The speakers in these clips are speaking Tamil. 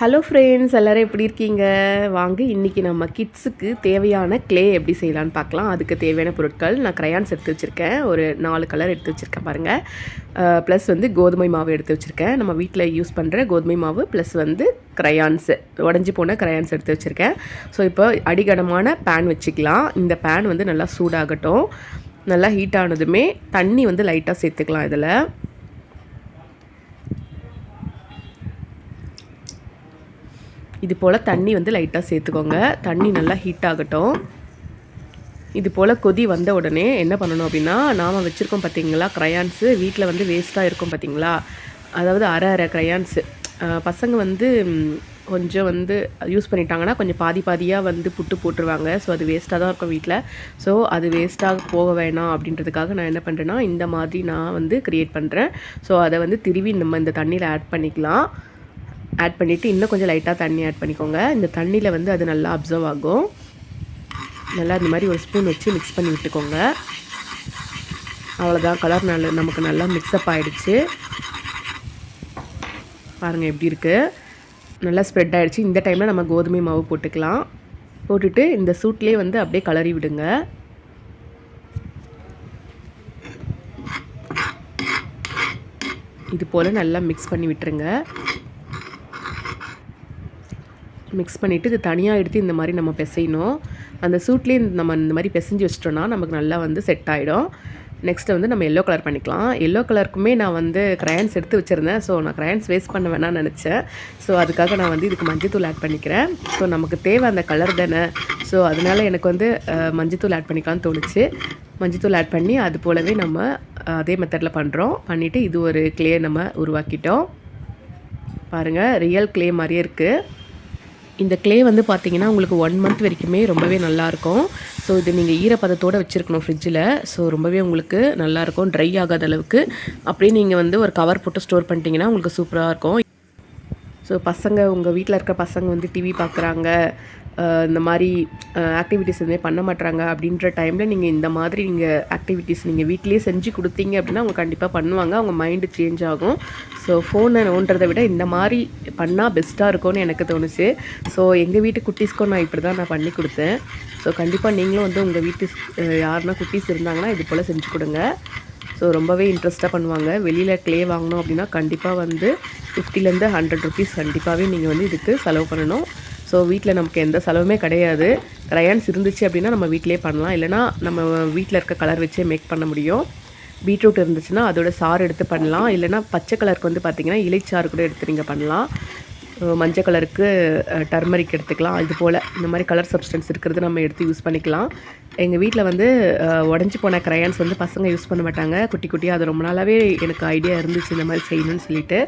ஹலோ ஃப்ரெண்ட்ஸ் எல்லோரும் எப்படி இருக்கீங்க? வாங்க இன்றைக்கி நம்ம கிட்ஸுக்கு தேவையான க்ளே எப்படி செய்யலான்னு பார்க்கலாம். அதுக்கு தேவையான பொருட்கள் நான் க்ரையான்ஸ் எடுத்து வச்சுருக்கேன். ஒரு நாலு கலர் எடுத்து வச்சுருக்கேன் பாருங்கள் ப்ளஸ் வந்து கோதுமை மாவு எடுத்து வச்சுருக்கேன். நம்ம வீட்டில் யூஸ் பண்ணுற கோதுமை மாவு ப்ளஸ் வந்து க்ரையான்ஸு உடஞ்சி போன க்ரையான்ஸ் எடுத்து வச்சுருக்கேன். ஸோ இப்போ அடிகனமான பேன் வச்சுக்கலாம். இந்த பேன் வந்து நல்லா சூடாகட்டும். நல்லா ஹீட் ஆனதுமே தண்ணி வந்து லைட்டாக சேர்த்துக்கலாம் இதில். இது போல் தண்ணி வந்து லைட்டாக சேர்த்துக்கோங்க. தண்ணி நல்லா ஹீட் ஆகட்டும். இது போல் கொதி வந்த உடனே என்ன பண்ணணும் அப்படின்னா நாம் வச்சுருக்கோம் பார்த்தீங்களா க்ரையான்ஸு வீட்டில் வந்து வேஸ்ட்டாக இருக்கும் பார்த்தீங்களா அதாவது அரை அரை க்ரையான்ஸு பசங்க வந்து கொஞ்சம் வந்து யூஸ் பண்ணிட்டாங்கன்னா கொஞ்சம் பாதி பாதியாக வந்து புட்டு போட்டுருவாங்க. ஸோ அது வேஸ்ட்டாக தான் இருக்கும் வீட்டில் ஸோ அது வேஸ்ட்டாக போக வேணாம் அப்படின்றதுக்காக நான் என்ன பண்ணுறேன்னா இந்த மாதிரி நான் வந்து க்ரியேட் பண்ணுறேன் ஸோ அதை வந்து திருவி நம்ம இந்த தண்ணியில் ஆட் பண்ணிக்கலாம். ஆட் பண்ணிவிட்டு இன்னும் கொஞ்சம் லைட்டாக தண்ணி ஆட் பண்ணிக்கோங்க. இந்த தண்ணியில் வந்து அது நல்லா அப்சர்வ் ஆகும். நல்லா இந்த மாதிரி ஒரு ஸ்பூன் வச்சு மிக்ஸ் பண்ணி விட்டுக்கோங்க. அவ்வளோதான் கலர் நல்ல நமக்கு நல்லா மிக்ஸ்அப் ஆகிடுச்சு பாருங்கள் எப்படி இருக்குது நல்லா ஸ்ப்ரெட் ஆகிடுச்சு இந்த டைமில் நம்ம கோதுமை மாவு போட்டுக்கலாம். போட்டுட்டு இந்த சூட்லேயே வந்து அப்படியே கலரி விடுங்க. இது போல் நல்லா மிக்ஸ் பண்ணி விட்டுருங்க. மிக்ஸ் பண்ணிவிட்டு இது தனியாக எடுத்து இந்த மாதிரி நம்ம பிசையணும். அந்த சூட்லேயே நம்ம இந்த மாதிரி பிசைஞ்சு வச்சிட்டோன்னா நமக்கு நல்லா வந்து செட் ஆகிடும் நெக்ஸ்ட்டு வந்து நம்ம எல்லோ கலர் பண்ணிக்கலாம். எல்லோ கலருக்குமே நான் வந்து க்ரையான்ஸ் எடுத்து வச்சுருந்தேன். ஸோ நான் க்ரையான்ஸ் வேஸ்ட் பண்ண வேணாம்னு நினச்சேன். ஸோ அதுக்காக நான் வந்து இதுக்கு மஞ்சத்தூள் ஆட் பண்ணிக்கிறேன். ஸோ நமக்கு தேவை அந்த கலர் தானே. ஸோ அதனால் எனக்கு வந்து மஞ்சத்தூள் ஆட் பண்ணிக்கலாம்னு தோணுச்சு. மஞ்சத்தூள் ஆட் பண்ணி அது போலவே நம்ம அதே மெத்தடில் பண்ணுறோம் பண்ணிவிட்டு இது ஒரு கிளே நம்ம உருவாக்கிட்டோம். பாருங்கள் ரியல் கிளே மாதிரியே இருக்குது இந்த க்ளே வந்து பார்த்தீங்கன்னா உங்களுக்கு ஒன் மந்த் வரைக்குமே ரொம்பவே நல்லாயிருக்கும். ஸோ இது நீங்கள் ஈரப்பதத்தோடு வச்சுருக்கணும் ஃப்ரிட்ஜில் ஸோ ரொம்பவே உங்களுக்கு நல்லாயிருக்கும் ட்ரை ஆகாத அளவுக்கு. அப்படியே நீங்கள் வந்து ஒரு கவர் போட்டு ஸ்டோர் பண்ணிட்டீங்கன்னா உங்களுக்கு சூப்பராக இருக்கும். ஸோ பசங்க உங்கள் வீட்டில் இருக்க பசங்க வந்து டிவி பார்க்குறாங்க இந்த மாதிரி ஆக்டிவிட்டீஸ் எதுவுமே பண்ண மாட்டாங்க அப்படின்ற டைமில் நீங்கள் இந்த மாதிரி நீங்கள் ஆக்டிவிட்டீஸ் நீங்கள் வீட்லேயே செஞ்சு கொடுத்தீங்க அப்படின்னா அவங்க கண்டிப்பாக பண்ணுவாங்க. அவங்க மைண்டு சேஞ்ச் ஆகும். ஸோ ஃபோனை நோன்றதை விட இந்த மாதிரி பண்ணால் பெஸ்ட்டாக இருக்கும்னு எனக்கு தோணுச்சு. ஸோ எங்கள் வீட்டு குட்டீஸ்க்கும் நான் இப்படி தான் நான் பண்ணி கொடுத்தேன். ஸோ கண்டிப்பாக நீங்களும் வந்து உங்கள் வீட்டு யாருன்னா குட்டீஸ் இருந்தாங்கன்னா இது போல் செஞ்சு கொடுங்க. ஸோ ரொம்பவே இன்ட்ரெஸ்ட்டாக பண்ணுவாங்க. வெளியில் க்ளே வாங்கணும் அப்படின்னா கண்டிப்பாக வந்து ஃபிஃப்டிலேருந்து ஹண்ட்ரட் ருபீஸ் கண்டிப்பாகவே நீங்கள் வந்து இதுக்கு செலவு பண்ணணும். ஸோ வீட்டில் நமக்கு எந்த செலவுமே கிடையாது. க்ரையான்ஸ் இருந்துச்சு அப்படின்னா நம்ம வீட்டிலே பண்ணலாம். இல்லைனா நம்ம வீட்டில் இருக்க கலர் வச்சே மேக் பண்ண முடியும். பீட்ரூட் இருந்துச்சுன்னா அதோட சாறு எடுத்து பண்ணலாம். இல்லைனா பச்சை கலருக்கு வந்து பார்த்திங்கன்னா இலைச்சாறு கூட எடுத்து நீங்கள் பண்ணலாம். மஞ்சள் கலருக்கு டர்மரிக் எடுத்துக்கலாம். இது போல் இந்த மாதிரி கலர் சப்ஸ்டன்ஸ் இருக்கிறது நம்ம எடுத்து யூஸ் பண்ணிக்கலாம். எங்கள் வீட்டில் வந்து உடஞ்சி போன க்ரையான்ஸ் வந்து பசங்க யூஸ் பண்ண மாட்டாங்க. குட்டி குட்டியாக அது ரொம்ப நாளாகவே எனக்கு ஐடியா இருந்துச்சு இந்த மாதிரி செய்யணும்னு சொல்லிட்டு.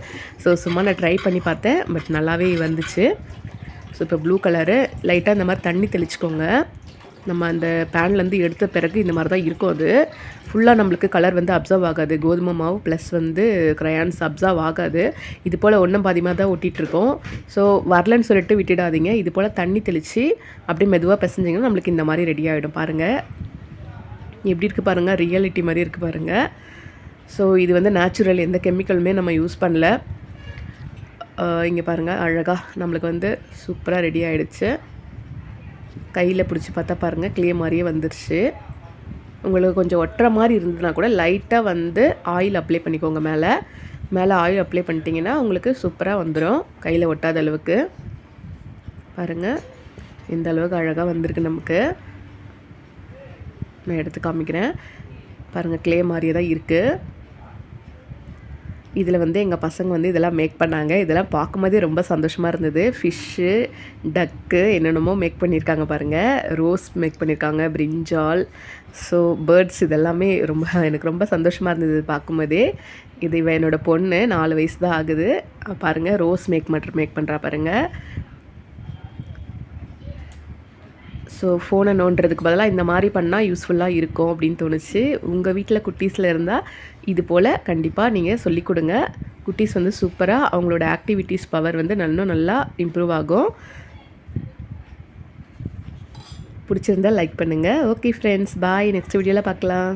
ஸோ சும்மா நான் ட்ரை பண்ணி பார்த்தேன். பட் நல்லாவே வந்துச்சு. இப்போ ப்ளூ கலரு லைட்டாக இந்த மாதிரி தண்ணி தெளிச்சுக்கோங்க. நம்ம அந்த பேன்லேருந்து எடுத்த பிறகு இந்த மாதிரி தான் இருக்கும் அது. ஃபுல்லாக நம்மளுக்கு கலர் வந்து அப்சர்வ் ஆகாது. கோதுமை மாவு ப்ளஸ் வந்து க்ரையான்ஸ் அப்சர்வ் ஆகாது. இது போல் ஒன்றும் பாதிமாக தான் ஒட்டிகிட்ருக்கோம் ஸோ வரலன்னு சொல்லிட்டு விட்டுடாதீங்க. இது போல் தண்ணி தெளித்து அப்படியே மெதுவாக பிசைஞ்சிங்கன்னா நம்மளுக்கு இந்த மாதிரி ரெடி ஆகிடும் பாருங்கள் எப்படி இருக்குது பாருங்கள் ரியாலிட்டி மாதிரி இருக்குது பாருங்கள் ஸோ இது வந்து நேச்சுரல் எந்த கெமிக்கலுமே நம்ம யூஸ் பண்ணல. இங்கே பாருங்கள் அழகாக நம்மளுக்கு வந்து சூப்பராக ரெடி ஆகிடுச்சு கையில் பிடிச்சி பார்த்தா பாருங்கள் கிளிய மாதிரியே வந்துருச்சு. உங்களுக்கு கொஞ்சம் ஒட்டுற மாதிரி இருந்ததுனா கூட லைட்டாக வந்து ஆயில் அப்ளை பண்ணிக்கோங்க மேலே. மேலே ஆயில் அப்ளை பண்ணிட்டீங்கன்னா உங்களுக்கு சூப்பராக வந்துடும் கையில் ஒட்டாத அளவுக்கு. பாருங்கள் இந்த அளவுக்கு அழகாக வந்திருக்கு நமக்கு. நான் எடுத்து காமிக்கிறேன். பாருங்கள் கிளே மாதிரியே தான் இருக்குது இதில் வந்து எங்கள் பசங்க வந்து இதெல்லாம் மேக் பண்ணாங்க. இதெல்லாம் பார்க்கும்போதே ரொம்ப சந்தோஷமாக இருந்தது. ஃபிஷ்ஷு டக்கு என்னென்னமோ மேக் பண்ணியிருக்காங்க பாருங்கள் ரோஸ் மேக் பண்ணியிருக்காங்க பிரிஞ்சால் ஸோ பேர்ட்ஸ் இதெல்லாமே ரொம்ப எனக்கு ரொம்ப சந்தோஷமாக இருந்தது பார்க்கும்போதே. இது இவன் என்னோடய பொண்ணு நாலு வயசு தான் ஆகுது. பாருங்கள் ரோஸ் மேக் மட்டும் மேக் பண்ணுறா பாருங்கள் ஸோ ஃபோனை நோண்டுறதுக்கு பதிலாக இந்த மாதிரி பண்ணால் யூஸ்ஃபுல்லாக இருக்கும் அப்படின்னு தோணுச்சு. உங்கள் வீட்டில் குட்டீஸில் இருந்தால் இது போல் கண்டிப்பாக நீங்கள் சொல்லிக் கொடுங்க. குட்டீஸ் வந்து சூப்பராக அவங்களோட ஆக்டிவிட்டீஸ் பவர் வந்து இன்னும் நல்லா இம்ப்ரூவ் ஆகும். பிடிச்சிருந்தால் லைக் பண்ணுங்கள் ஓகே ஃப்ரெண்ட்ஸ் பாய் நெக்ஸ்ட் வீடியோவில் பார்க்கலாம்.